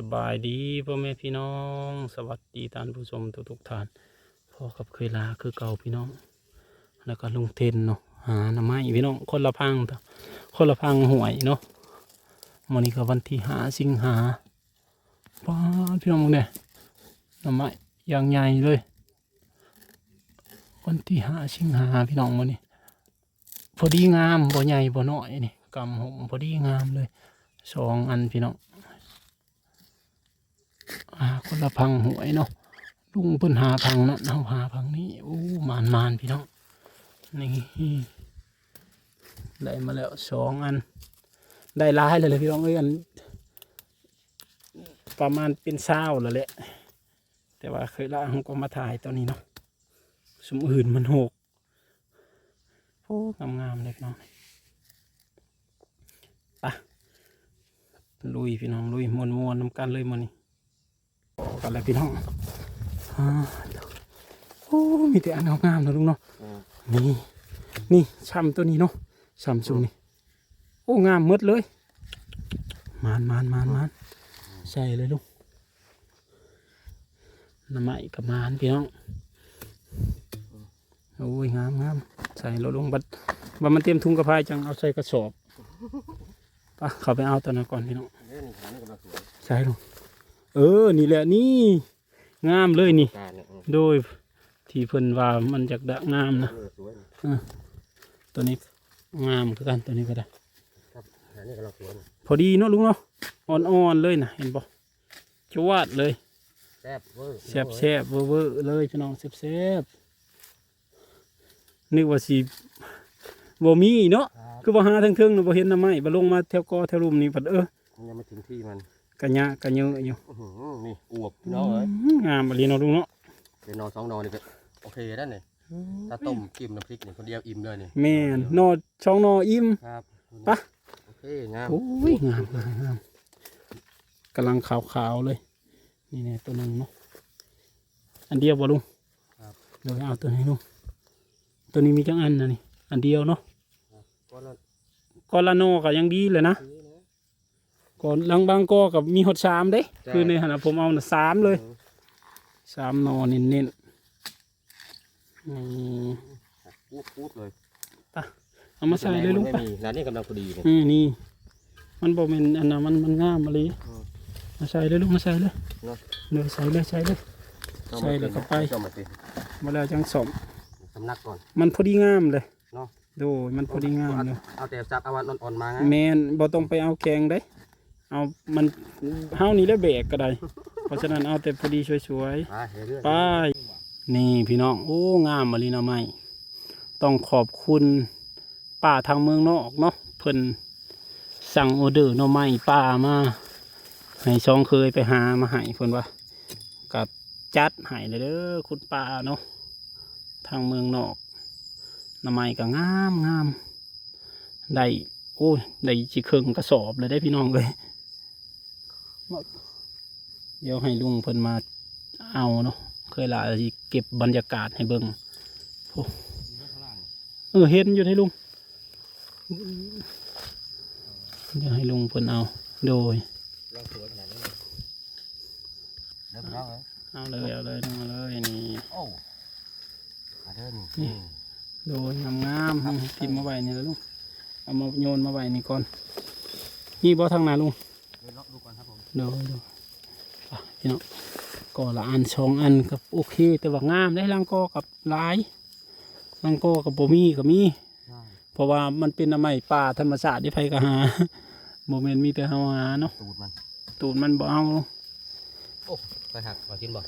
สบายดีพ่อแม่พี่น้อง สวัสดีท่านผู้ชมทุกทุกท่านพ่อกับเคยลาคือเก่าพี่น้อง แล้วก็ลุงเทนเนาะหาหน้ำไม้พี่น้องคนละพังคนละพังหวยเนาะวันนี้ก็วันที่หาสิงหาป้าพี่น้องเนี่ยหน้ำไม้อย่างใหญ่เลย วันที่หาสิงหาพี่น้องวันนี้พอดีงามบ่ใหญ่บ่น้อยนี่กำหงพอดีงามเลยสองอันพี่น้อง คนละพังหวยเนาะลุงเพิ่นหาพังนั้นเอาหาพังนี้โอ้มานมานพี่น้องนี่ได้มาแล้วสองอัน ได้หลายเลยเลยพี่น้องเอ้ยอันประมาณเป็นเศร้าแล้วแหละแต่ว่าเคยละผมก็มาถ่ายตอนนี้เนาะสมอื่นมันหกโอ้งามๆเลยพี่น้องไปลุยพี่น้องลุยมวนมวนน้ำกันเลยมันนี่ กันเลยพี่น้องอ่าโอ้มีแต่อันงามๆนะลุงเนาะนี่นี่ช่ำตัวนี้เนาะช่ำซุงนี่โอ้งามหมดเลยมานมานมานมานใส่เลยลุงน้ำไม้กับมานพี่น้องโอ้ยงามงามใส่เราลงบัดบัดมันเตรียมถุงกระพายจังเอาใส่กระสอบไปะเขาไปเอาตัวนั้นก่อนพี่น้องเล่นหานี่กำลังสวยใช่ลุง เออ นี่แหละนี่ งามเลยนี่ การเนี่ยโดยที่เพิ่นว่ามันจากดะงามนะเออสวยนะตัวนี้งามคือกันตัวนี้ก็ได้ ครับหานี่กำลังสวยนะพอดีเนาะลุงเนาะอ่อนๆเลยนะเห็นบ่จวดเลยแซ่บเวอร์แซ่บแซ่บๆเวอร์ๆเลยพี่น้องแซ่บแซ่บๆนึกว่าสิบ่มีเนาะครับคือบ่หาทั้งเทิงๆเนาะบ่เห็นน้ำไม้บ่ลงมาแถวกอแถวรุมนี่บัดเออมันยังไม่ถึงที่มัน กะยะกะเยอะอยู่อื้อหือนี่อวบพี่น้องเอ้ยงามบ่ลีเนาะลุงเนาะเป็นนอนสองนอนนี่ก็โอเคแล้วนี่ถ้าต้มกิมน้ำพริกนี่คนเดียวอิ่มเลยนี่แม่นนอช่องนออิ่ม ครับปะ โอเคงามโอ้ยงามงามงามกำลังขาวๆเลย นี่เนี่ยตัวหนึ่งเนาะอันเดียวบ่ลุงเดี๋ยวเอาตัวนี้ลุงตัวนี้มีจังอันนะนี่อันเดียวเนาะก็ละก็ละโนก็ยังดีเลยนะนี้นะ ก่อนลังบางก็กับมีหดสามเด้คือในขณะผมเอาน่ะสามเลยสามนอเน้นๆนี่พูดพูดเลยเอามาใส่เลยลุงไม่ไปมีร้านนี้กำลังพอดีเลย อืมนี่ มันบ่เป็นอันนั้นมันมันงามมาเลยอืมมาใส่เลยลุงมาใส่เลยเนาะเลยใส่เลยใส่เลยใส่แล้วก็ไปเข้ามาสิมาแล้วจังสมสำนักก่อน มันพอดีงามเลยเนาะดูมันพอดีงามเลยเอาแต่จับเอาวันอ่อนๆมาไงแมนบ่ต้องไปเอาแกงได้ เอามันเฮานี่แหล้วแบกก็ได้ เพราะฉะนั้นเอาแต่พอดีสวยไปเรื่อยๆ ไป นี่พี่น้อง โอ้ งามมาลีนาไม้ต้องขอบคุณป้าทางเมืองนอกเนาะเพิ่นสั่งออเดอร์หน่อไม้ป้ามาให้ช่องเคยไปหามาให้เพิ่นว่ากับจัดให้เลยเด้อคุณป้าเนาะทางเมืองนอกหน่อไม้ก็งามงามได้โอ้ยได้จีเครื่องกระสอบเลยได้พี่น้องเลย เดี๋ยวให้ลุงเพิ่นมาเอาเนาะเคยลาสิเก็บบรรยากาศให้เบิ่งโอ้เออเห็นอยู่ให้ลุงเดี๋ยวให้ลุงเพิ่นเอาโดยๆเราสวยขนาดนี้เริ่มแล้วเหรอเอาเลยเอาเลยเอาเลยนี่โอ้มาเดินนี่โดยงามๆให้พิมพ์มาไว้นี่แล้วลุงเอามาโยนมาไว้นี่ก่อนนี่บ่ทางหน้าลุงเดินเลาะดูก่อนครับผม เดี๋ยวเดี๋ยวอะพี่น้องก็ละอันสองอันกับโอเค แต่ว่างามได้ลังก็กับหลายลังก็กับโบมีก็มีใช่เพราะว่ามันเป็นน้ำไม้ป่าธรรมชาติที่ไผก็หาโมเมนมีแต่เฮาหาเนาะตูดมันตูดมันบ่เอาไปหักมากินบ่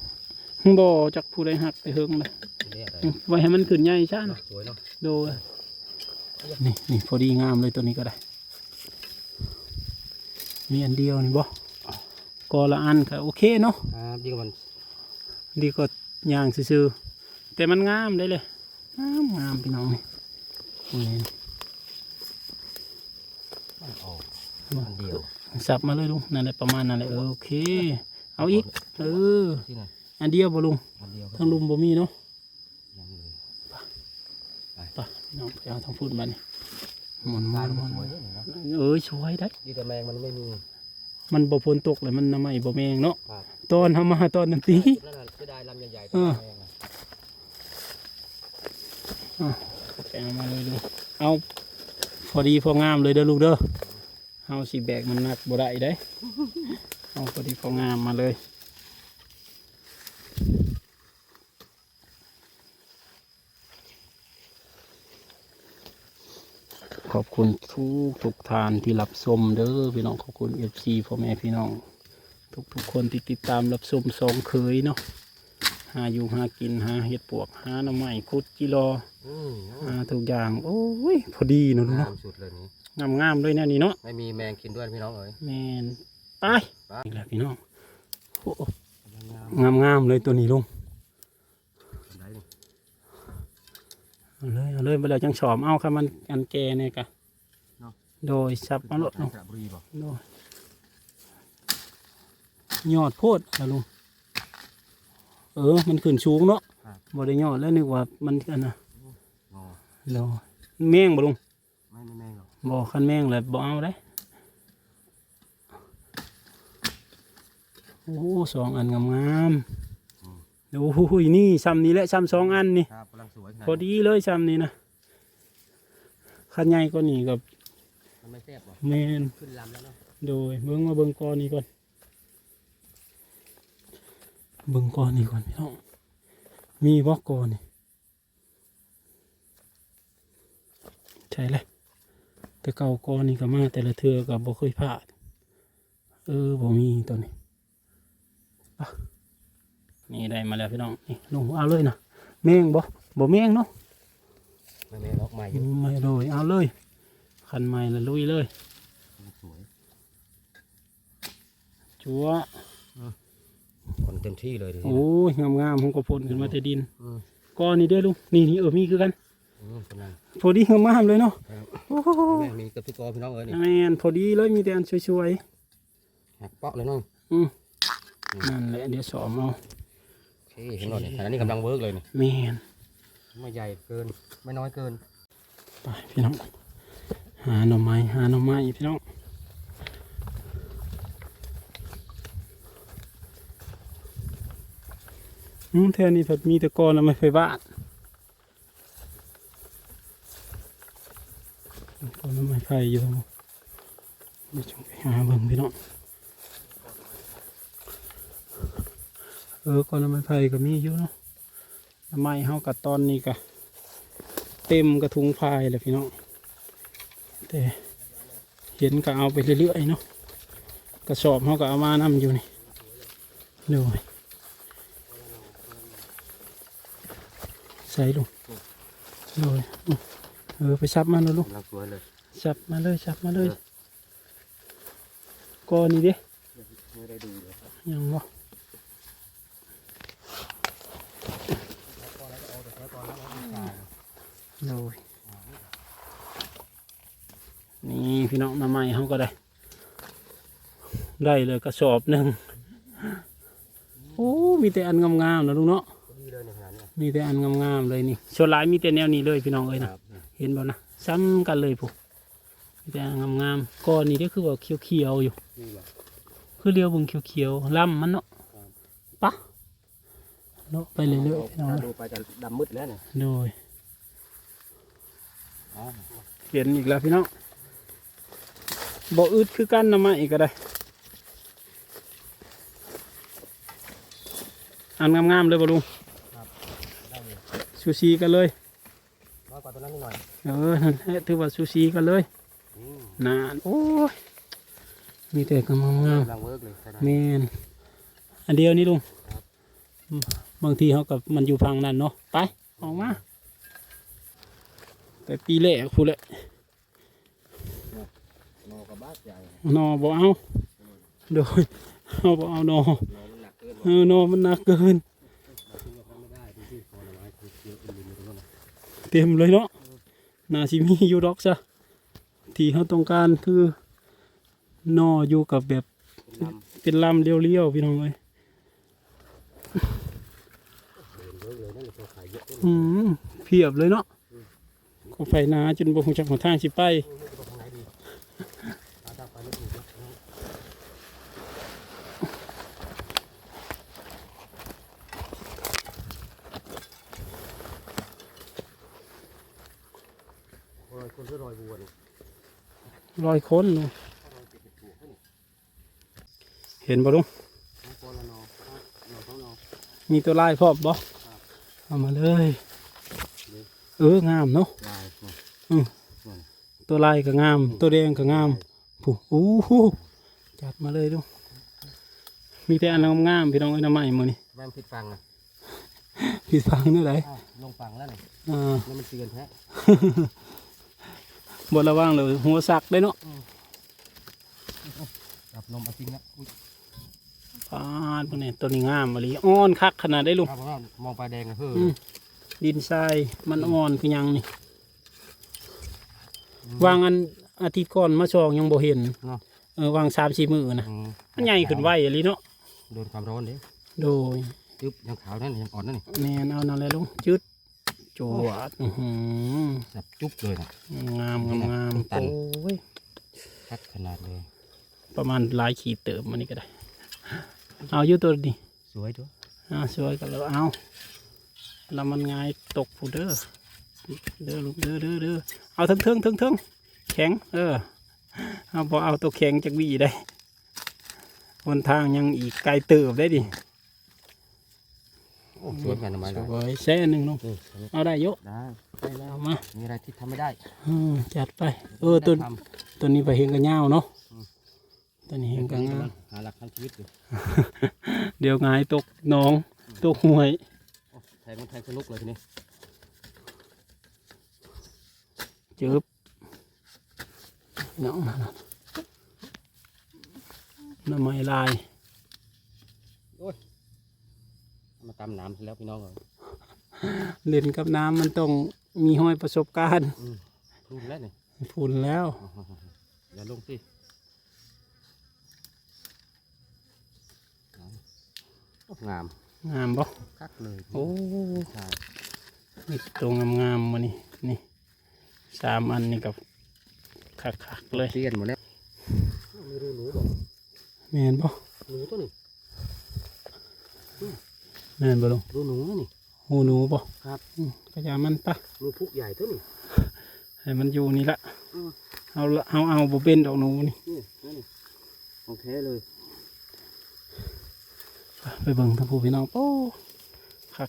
บ่จักผู้ใดหักไปเฮิงเลยกินได้อะไรไว้ให้มันขึ้นใหญ่ช้าเนาะนะสวยเนาะโดยนี่นี่พอดีงามเลยตัวนี้ก็ได้ มีอันเดียวนี่บ่ ก็ละอันก็โอเคเนาะครับยิ่งมันดีกว่าย่างซื่อๆแต่มันงามได้เลยงามงามพี่น้องนี่นี่มันออกมันเดียวสับมาเลยลุงนั่นแหละประมาณนั่นแหละเออโอเค เอาอีกเออที่ไหนอันเดียวบ่ลุงมันเดียวทั้งลุมบ่มีเนาะยังเลยไปพี่น้องไปเอาทางพูดมานี่หมุนหมุตายนหมัมุนนสวยเนี่ยเนาะเออสวยได้ดีแต่แมงมันไม่มี มันบ่ฝนตกเลยมันน้ำไหม้บ่แมงเนาะครับ ตอนทำมาตอนนั้นตีจุดนั้นน่ะเสียดายลำใหญ่ๆเออแพงอะแกะมาเลยดูเอาพอดีพองามเลยเด้อลูกเด้อเอาสิแบกมันหนักบ่ได้ได้ เอาพอดีพองามมาเลย ขอบคุณทุกทุกทานที่รับชมเด้อพี่น้องขอบคุณเอฟซีพ่อแม่พี่น้อง ทุกทุกๆคนที่ติดตามรับชมสองเคยเนาะหาอยู่หากินหาเห็ดปวกหาหน่อไม้คุดกิโลอืมหาทุกอย่างโอ้ยพอดีเนาะลูกงาเนาะมสุดเลยนี่งามงามๆด้วยเนี่ยนี่เนาะไม่มีแมงกินด้วยพี่น้องเอ๋ยแมนไปไปนี่แหละพี่น้องโอ้งามงามงามๆเลยตัวนี้ลุง ได้นี่ เอาเลยเอาเลยไปเลยจังฉอมเอาค่ะมันอันแกเนี่ยกะเนาะ โดยสับเอาโลดสเนาะระบุรีบ่โดยยอดโพดนะลุงเออ มันขึ้นสูงเนาะบ่ได้ยอดแล้วนึกว่ามันอันน่ะงอโดยแมงบ่ลุงไม่ไม่แมงหรอกบ่คันแมงเลยบ่เอาได้โอ้สองอันงามๆ โอ้โหนี่ซ้ำนี้แหละซ้ำสองอันนี่ครับกำลังสวยขนาดพอดีเลยซ้ำนี้นะคันใหญ่ก็นี่กับมันไม่แซ่บหรอแมนขึ้นลำแล้วเนาะโดยเบิ่งมาเบิ่งกอนี่ก่อนเบิ่งกอนี่ก่อนพี่น้องมีบ่กอนี่ใช่เลยแต่เก่ากอนี่ก็มาแต่ละเทือก็บ่เคยพลาดเออบ่มีตัวนี้อะ นี่ได้มาแล้วพี่น้องนี่ลงเอาเลยนะแมงบ่บ่แมงเนาะไม่แมงหรอกใหม่อยู่ไม่โดยเอาเลยคันใหม่ละลุยเลยสวยจัวคนเต็มที่เลยดิโอ้ยงามงามๆผมก็พ่นขึ้นมาแต่ดินอืมก้อนนี่เด้อลุงนี่นี่เออมีคือกันอืมคนนั้นพอดีงามงามๆเลยเนาะครับโอ้โหแม่งมีเกับทุกตัวพี่น้องเอ๋ยนี่แมนพอดีเลยมีแต่อันช่วยหักเปาะเลยเน้องๆอืมนั่นแหละเดี๋ยวสอมเอาโอ เคเห็นหน่อยนี่ขณะนี้กำลังเวิร์กเลยนี่แมนไม่ใหญ่เกิน ไม่น้อยเกิน ไปพี่น้อง หาหน่อไม้หาหน่อไม้พี่น้องอืมแถวนี้เพิ่นมีแต่กอนแล้วไม่ไฟบ้านกอนแล้วไม่ไฟอยู่เดี๋ยวจงไปหาเบิ่งพี่น้อง เออก่อนแล้วไม่ไฟก็มีอยู่เนาะหน่อไม้เฮากับตอนนี้ก็เต็มกระทุงพายเลยพี่น้องแต่เห็นก็เอาไปเรื่อยๆเนาะกระสอบเฮาก็เอามานำอยู่นี่ดูใส่ลงโดยอื้อเออไปซับมาแล้วลูกกำลังสวยเลยซับมาเลยซับมาเลยก้อนนี้เด้ไม่ได้ดูเลยยังบ่โดยนี่พี่น้องมาใหม่เขาก็ได้ ได้เลยกระสอบหนึ่งโอ้มีแต่อันงามๆนะลุงเนาะดีเลยในขณะนี้มีแต่อันงามๆเลยนี่ส่วนหลายมีแต่แนวนี้เลยพี่น้องเอ้ยคนะรับเห็นบ่นะซ้ำกันเลยพวกมีแต่อันงามๆก้อนนี้ก็คือว่าเขียวๆอยู่นี่แหละคือเรียวเบึงเขียวๆล่ำมันเนาะปะเลาะไปเรื่อยๆพี่น้องดูไปจะดำมืดแล้วเนี่ยโดยอ๋อเห็นอีกแล้วพี่น้องบ่อึดคือกันนะมาอีกก็ได้ อันงามๆเลยบ่ลุงได้เลยซูชิกันเลยน้อยกว่าตัวนั้นนิดหน่อยเออนั่นแหละถือว่าซูชิกันเลยอืมนานโอ้ยมีแต่กำลังงามกำลังเวิร์กเลยใช่ไหมแมนอันเดียวนี่ลุงครับอืมบางทีเขากับมันอยู่พังนั่นเนาะไปออกมาแต่ปีแรกพูดแหละนอกับบ้าใหญ่นอบ่เอาโดยเอาบ่เอานอ เออนอนมันหนักเกิน เต็มเลยเนาะนาชิมียู่ดอกซะที่เขาต้องการคือนออยู่กับแบบเป็นลำเลี้ยวๆพี่น้องเลยอืมเพียบเลยเนาะก็ไฟนาจนบุกจากหัวทางสิไป ไม่รู้จะไปทางไหนดีอาตาไปไม่ถูกนะ ร้อยคนลุงเห็นบ่ลุงทั้งคนละนอหนอทั้งนอมีตัวลายพร้อมบ่เอามาเลย เอองามเนาะลายเนาะตัวลายก็งาม ตัวแดงก็งามผู้อู้หูจัดมาเลยลุงมีแต่อันงามๆพี่น้องไอ้น้ำใหม่มือนี่แม่นผิดฟังอะพี่ฟังนี่ไหนอ้าวลงฟังแล้วนี่อ่าแล้วมันเตือนแท้ บนระว่างเลยหัวสักได้เนาะดับลมเอาจริงนะอุ้ยปาดพวกนี้ตัวนี้งามมาลีอ่อนคักขนาดได้ลุงครับผมว่ามองปลาแดงนะเฮ้ยอืมดินทรายมันอ่อนคือหยังนี่วางอันอาทิตย์ก่อนมาชองยังบ่เห็นเนาะเออวางสามสี่มือนะอืมมันใหญ่ขึ้นไวอะลีเนาะโดนความร้อนเด้โดยจึ๊บยังขาวนั่นยังอ่อนนั่นนี่แม่นเอานั่นเลยลุงจืด จวดอื้อหือจับจุ๊บเลยนะ งามงามงามตัน โอ้ยคัดขนาดเลย ประมาณหลายขีดเติมมันนี่ก็ได้ เอาอยู่ตัวนี้สวยด้วยอ่าสวยกันแล้วเอาแล้วมันง่ายตกผู้เด้อเด้อลูกเด้อเด้อเด้อเอาทั้งเทิงทั้งเทิงแข็ง เออเอาพอเอาตัวแข็งจากวีได้คนทางยังอีกไกลเติบได้ดิ โอ้สวยเหมือนกันทำไมสล่ะวยแซ่หนึ่งลงเอออันนี้เอาได้เยอะได้ได้แล้ว เอามามีอะไรที่ทำไม่ได้อืมจัดไป เออตัวได้ทำตัวนี้ไปเห็นกันยาวเนาะอืมตัวนี้เห็นกันยาวหาหลักทางชีวิตอยู่เดี๋ยวง่ายตกหน้อง ตกห่วย โอ้แทงมันแทงสนุกเลยทีนี้จืบเนาะน้ำไม้ลาย มาตามน้ำแล้วพี่น้องเอ้ยเล่นกับน้ำมันต้องมีห้อยประสบการณ์อืมพรุนแล้วนี่ฝุ่นแล้วอย่าลงสิโอ้งาม งามบ่คักเลยโอ้ใช่นี่ตรงงามๆมานี่นี่สามอันนี่กับคักๆเลยเตียนหมดแล้วไม่รู้หนูบอกแม่นบ่หนูตัวนี้ แม่นบ่ลงรู้หนูนะนี่หูหนูบ่ครับอืมกระยามันปะหนูพุกใหญ่ตัวนี้ให้มันอยู่นี่ละอืมเอาละเอาเอาบ่เป็นดอกหนูนี่นี่นี่นี่โอเคเลยไปเบิ่งทั้งผู้พี่น้องโอ้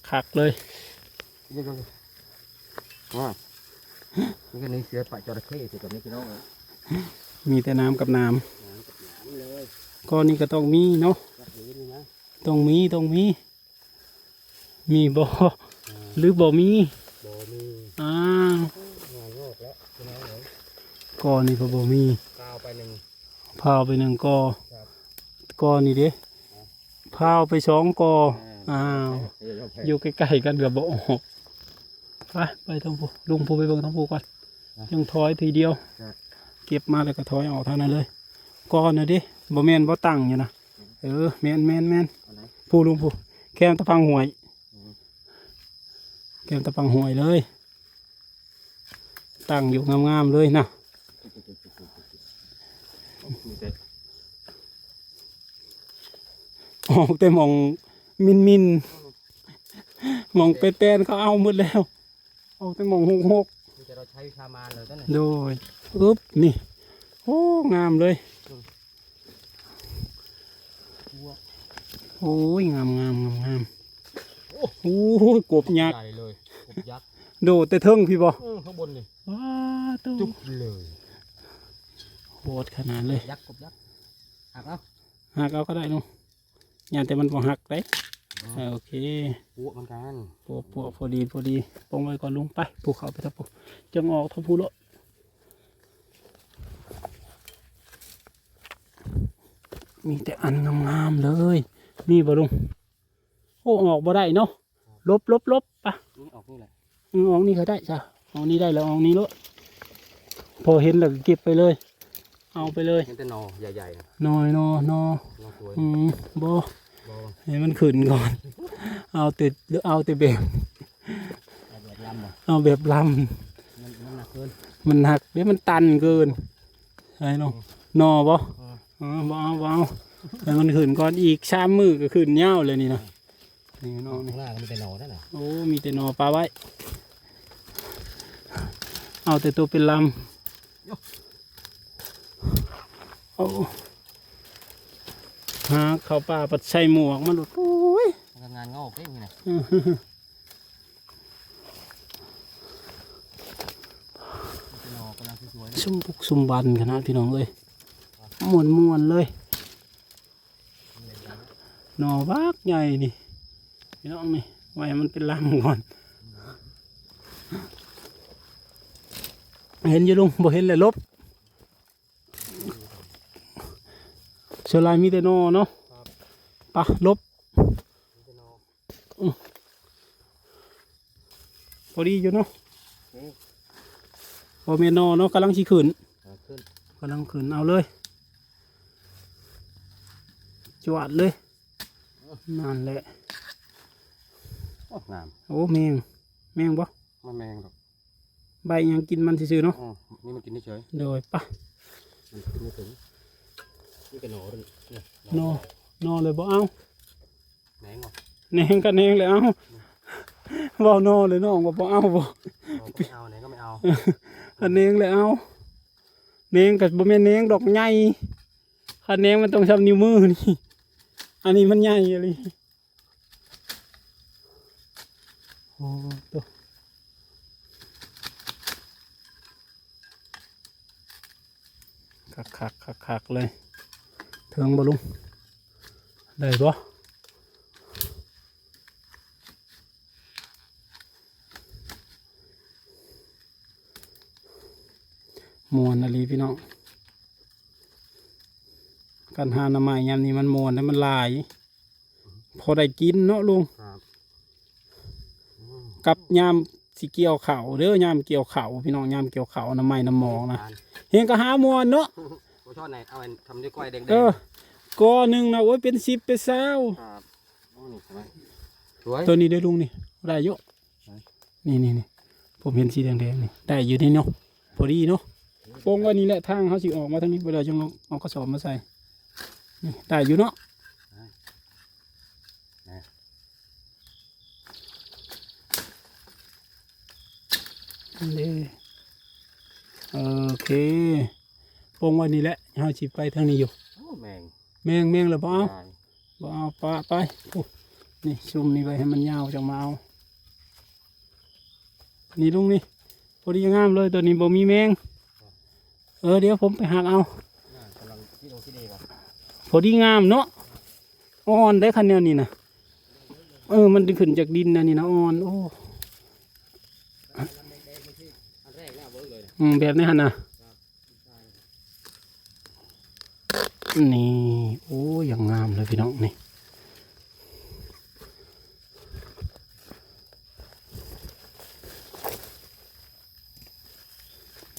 คักๆเลยเดี๋ยวๆว่านี่ก็นี่เสือป่าจระเข้สิกับนี่พี่น้องเอ้ยมีแต่น้ำกับน้น้ำกับน้ำเลยำก้อนนี้ก็ต้องมีเนาะจับอย่างนี้นะต้องมีต้องมี มีบ่หรือบ่มีบ่มีอ้าวงานงอกแล้วพี่น้องเอ้ยก้อนนี้ก็บ่มีกาวไปหนึ่งพาวไปหนึ่งกอครับกอนี่เด้พาวไปสองกออ้าวเดี๋ยวๆแพ้อยู่ใกล้ๆกันกับบ่ออกไปไปทั้งผู้ลุงผู้ไปเบิ่งทั้งผู้ก่อนยังถอยทีเดียวเก็บมาแล้วก็ถอยออกเท่านั้นเลยก้อนนะดิบ่แม่นบ่ตั้งอยู่นะเออแม่นแม่นแม่นเอาไหนผู้ลุงผู้แก้มตะพังหวยอืม แก้มตะพังหวยเลย ตั้งอยู่งามๆเลยนะมีแต่ออกแต่หมองมินมินหมองเป็ดแป้นเขาเอาหมดแล้วออกแต่หมองหกหกมีแต่เราใช้วิชามารเลยนั่นแหละโดยอึ๊บนี่โอ้งามเลยโอ้ยงามงามงามงาม โอ้ยกบยักษ์ใหญ่เลยกบยักษ์โดดแต่เทิงพี่บอเออข้างบนนี่ว้าตู้จุ๊บเลยโหดขนาดเลยยักษ์กบยักษ์หักเอาหักเอาก็ได้เนุยานแต่มันพอหักได้เออโอเคปวกเหมือนกันปวปวพอดีพอดีปองไว้ก่อนลุงไปปลูกเขาไปทับปลูกจังออกทับพูโลดมีแต่อันงามๆเลย มีบ่ลุง โอ้ออกบ่ได้เนาะลบลบลบปะนี่ออกนี่แหละอืมออกนี่ก็ได้จ้ะออกนี่ได้แล้วออกนี่โลดพอเห็นแล้วก็เก็บไปเลย เอาไปเลยเห็นแต่หนอใหญ่ๆนะนอยนอนอหนอสวยอืมบ่บอให้มันขึ้นก่อน เอาแต่เอาแต่แบบแบบลำบ่เอาแบบลมันมันหนักเกินำมันหักเดี๋ยวมันตันเกินใช่เนาะนอบ่เอออ๋อบ่เอาบ่เอาให้มันขึ้นก่อนอีกชามมือก็ขึ้นเงาวเลยนี่นะ นี่เนาะนี่ข้างหน้าก็มีแต่หนอนั่นแหละโอ้มีแต่นอปลาไว้ เอาแต่ตัวเป็นลเอาหาเข้าป่าปัดใส่หมวกมันหลุดโอ้ยมันก็งานงอกเด้นี่นะอื้อหือมันจะนอกกำลังสวยซุ่มบุกซุ่มบันขนาดพี่น้องเลยมวนมวนๆเลยหนอบักใหญ่นี่ พี่น้องนี่ไว้มันเป็นลำก่อน เห็นอยู่ลุงบ่เห็นเลยลบเชอลายมีแต่นอเนาะปะลบพอดีอยู่เนาะพอเมนหนอเนาะกำลังสิขึ้นเอาขึ้นกำลังขึ้นเอาเลยจวดเลยนั่นแหละ โอ้งามโอ้แมงแมงบ่มันแมงหรอกใบยังกินมันซื่อๆเนาะอ๋อนี่มันกินเฉยโดยปะๆมันกินไม่ถึงนี่ก็หนอเลยเนี่ยหนอหนอเลยบ่เอาแหนงเหรอแหนงกันแหนงเลยเอาเว้าหนอเลยน้องว่าบ่เอาบ่เอาก็ไม่เอาไหนก็ไม่เอาคันแหนงเลยเอาแหนงกับบ่แม่นแหนงดอกใหญ่คันแหนงมันต้องทำนิ้วมือนี่อันนี้มันใหญ่อะไร โอ้ตัวคักคักคักคักๆเลยเทิงบ่ลุงได้บ่มวนอะไรพี่น้องการหาหน้ำไม้ยามนี้มันมวนให้มันลาย พอได้กินเนาะลุง กับยามสิเกี่ยวเขาวเด้อยามเกี่ยวเขาวพี่น้องยามเกี่ยวเขาวน้ำไม้น้ำหมองนะทานเฮงก็หามวนเนาะโอ้ชอบไหนเอาอันทำด้วยกล้วยแดงๆเออกอหนึ่งนะโอ้ยเป็นสิบเป็นเศร้าครับโอ้นี่ใช่ไหมสวยตัวนี้ได้อลุงนี่ได้เยอะไหนนี่นี่นี่ผมเห็นสีแดงๆนี่ได้อยู่นี่เนาะพอดีเนาะโป่งไว่านี่แหละทางเขาสิออกมาทางนี้เวลาจังเอาเอากระสอบมาใส่นี่ได้อยู่เนาะ นี่โอเคโป่งไว่านี่แหละเขาสิไปทางนี้อยู่โอ้แมงแมงแมงแล้วบ่เอาได้บ่เอาปะไปโอ้นี่ซุ่มนี่ไปให้มันยาวจังมาเอานี่ลุงนี่พอดีงามเลยตัวนี้บ่มีแมง เออเดี๋ยวผมไปหักเอา น่ากำลังที่ตรงที่ดีว่ะพอดีงามเนาะอ่อนได้คันแนวนี้นะเออมันขึ้นจากดินนะนี่นะอ่อนโอ้ อันแรกน่าเวิร์กเลยนะ อืมแบบนี้ฮะนะนี่โอ้ยังงามเลยพี่น้องนี่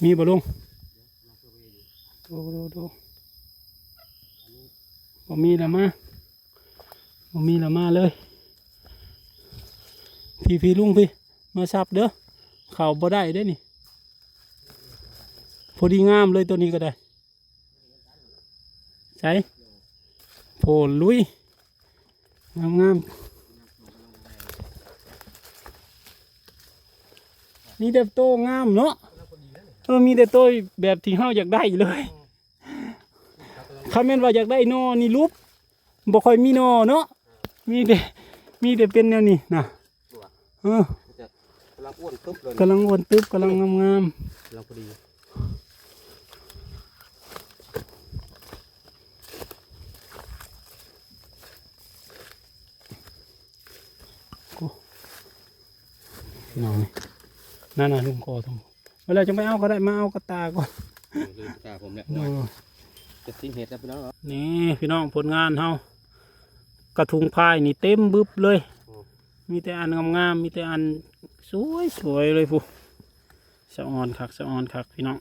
มีบ่ลุงดูดูดูบ่มีละมาบ่มีละมาเลย พี่พี่ลุงพี่ มาซับเด้อเข่าบ่ได้เด้นี่ พอดีงามเลยตัวนี้ก็ได้ ใช่โผล่ลุย งามงามมีแต่โตงามเนาะเออมีแต่โตแบบที่เฮาอยากได้เลยคำแม่นว่าอยากได้นอนี่รูปบ่ค่อยมีนอเนาะมีแต่มีแต่เป็นแนวนี้นะเออมันจะกำลังอ้วนตุ๊บเลยกำลังวนตึ๊บกำลังงามงามกำลังพอดี พี่น้องนี่นั่นน่ะลุงกอตรงเวลาจะไม่เอาก็ได้มาเอากระตาก่อนลืมตาผมเนี่ยดูจะทิ้งเห็ดแล้วพี่น้องเหรอนี่พี่น้องผลงานเฮากระทุงพายนี่เต็มบึบเลย มีแต่อันงามๆมีแต่อันสวยสวยๆเลยผู้สะออนคักสะออนคักพี่น้อง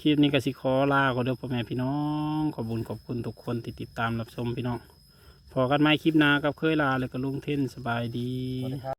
คลิปนี้ก็สิขอลาก็เด้อพ่อแม่พี่น้องขอบคุญขอบคุณทุกคนที่ติดตามรับชมพี่น้องพอกันไหมคลิปหน้ากับเคยลาเลยก็ลุงเท่นสบายดีสวัสดีครับ